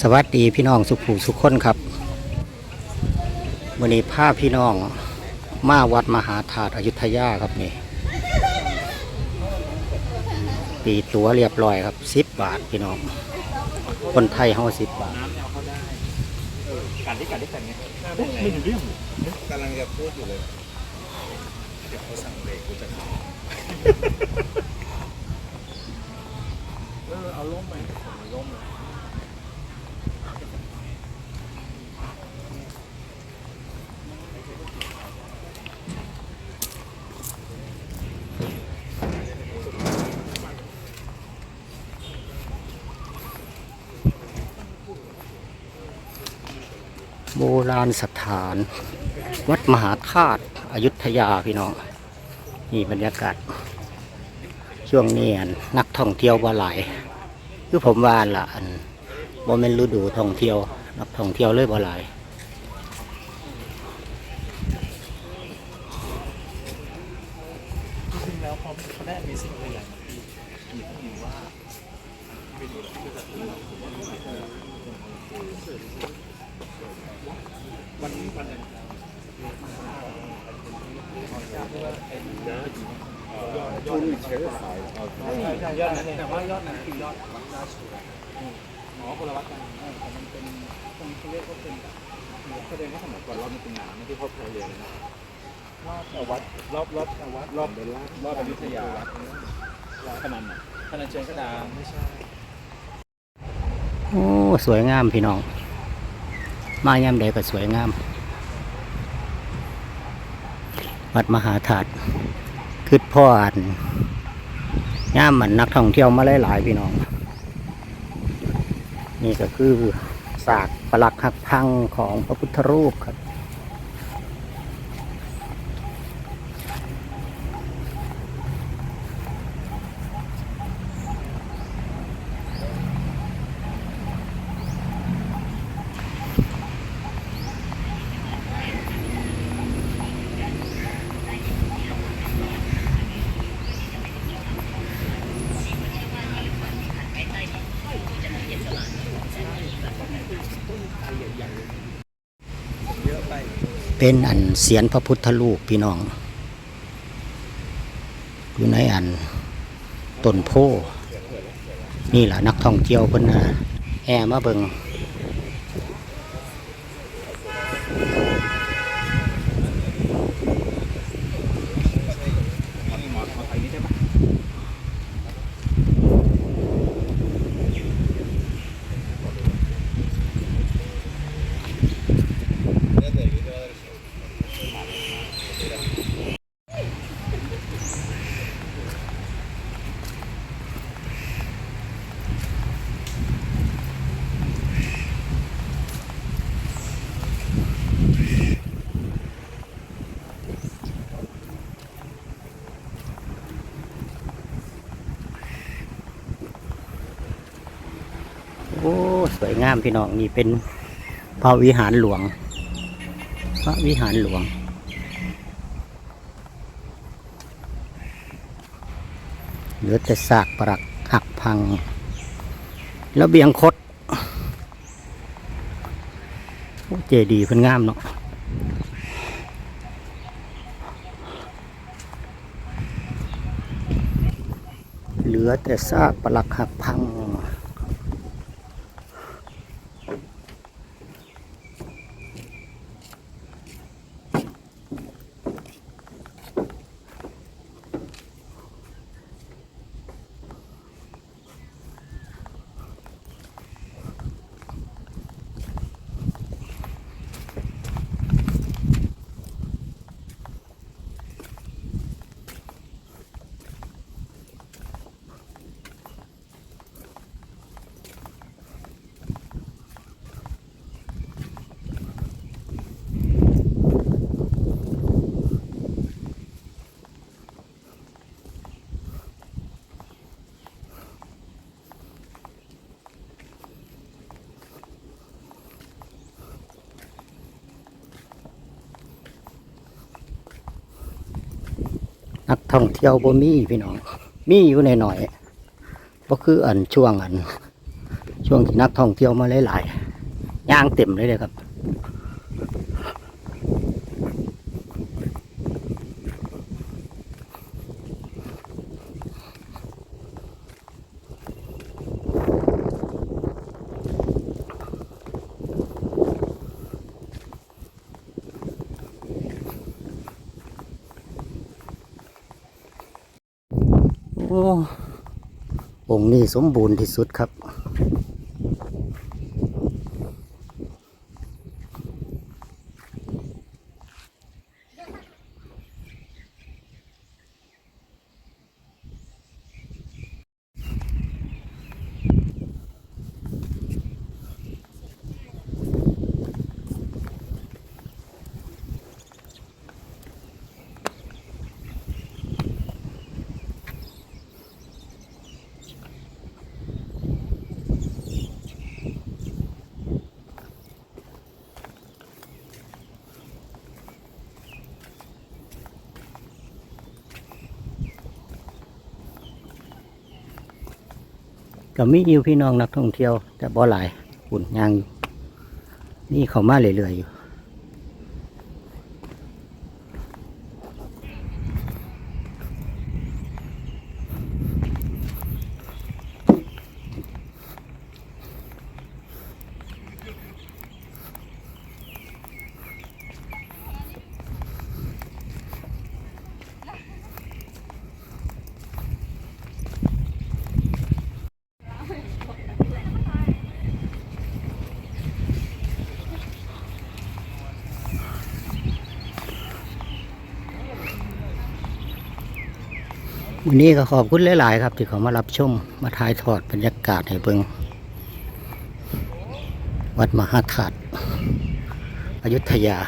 สวัสดีพี่น้องสุขูสุขคนครับวันนี้พาพี่น้องมาวัดมหาธาตุอยุธยาครับนี่ปีตัวเรียบร้อยครับสิบบาทพี่น้อง คนไทยเฮาสิบบาทการที่การที่กันไงไม่รู้เรื่องกำลังจะพูดอยู่เลยเดี๋ยวเขาสั่งเบรกกูจะเข้าเออเอาล้มไหมผมล้มเลย โบราณสถาน วัดมหาธาตุอยุธยาพี่น้องนี่บรรยากาศ ช่วงนี้นนักท่องเที่ยวว่าหลายคือผมว่าละอันบ่แม่นฤดูท่องเที่ยว นักท่องเที่ยวเลยบ่หลายจริงแล้วเขาเขาได้มีสิ่งอะไรอย่างที่มีข้อมูลว่าไปดูแล้วก็จะวันนี้วันนั้น ยอดเชื้อสายยอดนั้นแต่ว่ายอดนั้นคือยอดวัดราชบุรีอ๋อคนละวัดกันแต่มันเป็นตรงเขาเรียกว่าเป็นแสดงว่าสมัยก่อนเรามันเป็นหนามไม่ที่เขาเคยเรียนะรอบวัดรอบรอบวัดรอบเป็นรอบรอบอยุธยาขนาดขนาดเชิงกระดานไม่ใช่โอ้สวยงามพี่น้อง มายามใดก็สวยงาม วัดมหาธาตุคืดพ่ออันย่ามมันนักท่องเที่ยวมาหลายๆพี่น้อง นี่ก็คือศากประหลักหักพังของพระพุทธรูปครับ เป็นอันเสียนพระพุทธรูปพี่น้อง อยู่ในอันต้นโพนี่แหละนักท่องเที่ยวคนน่ะแอมาเบิง หมอไทยนี่ใช่ไหม โอ้ สวยงามพี่น้องนี่เป็นพระวิหารหลวง พระวิหารหลวง เหลือแต่ซากปรักหักพัง แล้วเบียงคดเจดีย์เพิ่นงามเนาะเหลือแต่ซากปรักหักพัง นักท่องเที่ยวบ่มีพี่น้อง มีอยู่ในหน่อยก็คืออันช่วงอัน ช่วงช่วงที่นักท่องเที่ยวมาหลายๆย่างเต็มเลยเลยครับ อ้องค์นี้สมบูรณ์ที่สุดครับ ก็มีอยู่พี่น้องนักท่องเที่ยว แต่บ่หลายปุ่นยางนี่เขามาเรื่อยๆอยู่ วันนี้ก็ขอบคุณหลาย ๆ ครับที่เขามารับชม มาถ่ายทอดบรรยากาศให้เบิงวัดมหาธาตุอยุธยา